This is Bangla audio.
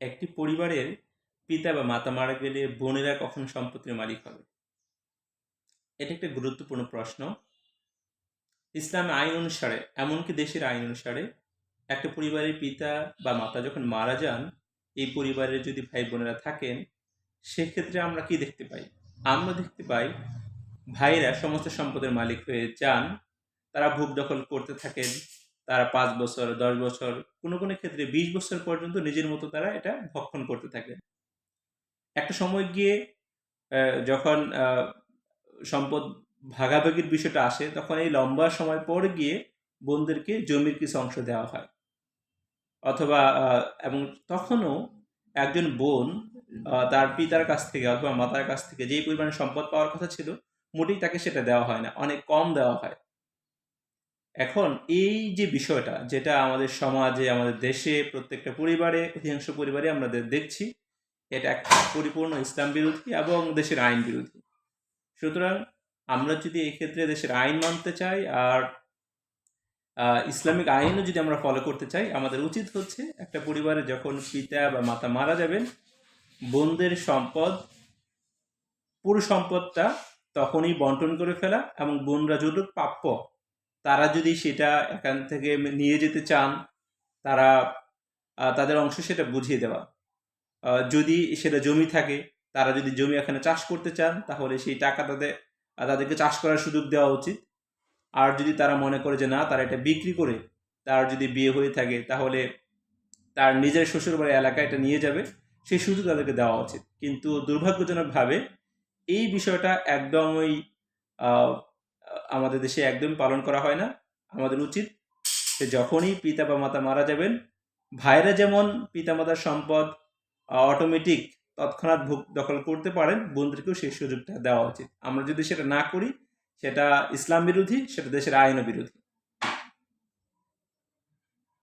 একটি পরিবারের পিতা বা মাতা মারা গেলে বোনেরা কখন সম্পত্তির মালিক হবে? এটা একটা গুরুত্বপূর্ণ প্রশ্ন। ইসলাম আইন অনুসারে, এমনকি দেশের আইন অনুসারে, একটা পরিবারের পিতা বা মাতা যখন মারা যান, এই পরিবারের যদি ভাই বোনেরা থাকেন, সেক্ষেত্রে আমরা কি দেখতে পাই? আমরা দেখতে পাই ভাইরা সমস্ত সম্পদের মালিক হয়ে যান, তারা ভোগ দখল করতে থাকেন তারা পাঁচ বছর, দশ বছর, কোনো কোনো ক্ষেত্রে বিশ বছর পর্যন্ত নিজের মতো তারা এটা ভক্ষণ করতে থাকে। একটা সময় গিয়ে যখন সম্পদ ভাগাভাগির বিষয়টা আসে, তখন এই লম্বা সময় পর গিয়ে বোনদেরকে জমির কিছু অংশ দেওয়া হয়। অথবা এবং তখনও একজন বোন তার পিতার কাছ থেকে অথবা মাতার কাছ থেকে যেই পরিমাণে সম্পদ পাওয়ার কথা ছিল, মোটেই তাকে সেটা দেওয়া হয় না। অনেক কম দেওয়া হয়। এখন এই যে বিষয়টা, যেটা আমাদের সমাজে, আমাদের দেশে, প্রত্যেকটা পরিবারে, অধিকাংশ পরিবারে আমরা দেখছি, এটা একটা পরিপূর্ণ ইসলাম বিরোধী এবং দেশের আইন বিরোধী। সুতরাং আমরা যদি এই ক্ষেত্রে দেশের আইন মানতে চাই আর ইসলামিক আইনও যদি আমরা ফলো করতে চাই, আমাদের উচিত হচ্ছে একটা পরিবারে যখন পিতা বা মাতা মারা যাবেন বোনদের সম্পদ, পুরো সম্পদটা তখনই বন্টন করে ফেলা এবং বোনরা যতটুকু প্রাপ্য তারা যদি সেটা এখান থেকে নিয়ে যেতে চান, তারা তাদের অংশ সেটা বুঝিয়ে দেওয়া। যদি সেটা জমি থাকে, তারা যদি জমি এখানে চাষ করতে চান, তাহলে সেই টাকা তাদের তাদেরকে চাষ করার সুযোগ দেওয়া উচিত। আর যদি তারা মনে করে যে না, তারা এটা বিক্রি করে, তার যদি বিয়ে হয়ে থাকে, তাহলে তার নিজের শ্বশুরবাড়ি এলাকায় এটা নিয়ে যাবে, সেই সুযোগ তাদেরকে দেওয়া উচিত। কিন্তু দুর্ভাগ্যজনকভাবে, এই বিষয়টা একদমই আমাদের দেশে একদম পালন করা হয় না। আমাদের উচিত যে যখনই পিতা বা মাতা মারা যাবেন, ভাইরা যেমন পিতামাতার সম্পদ অটোমেটিক তৎক্ষণাৎ ভোগ দখল করতে পারেন বোনদেরকেও সেই সুযোগটা দেওয়া উচিত। আমরা যদি সেটা না করি, সেটা ইসলাম বিরোধী, সেটা দেশের আইন বিরোধী।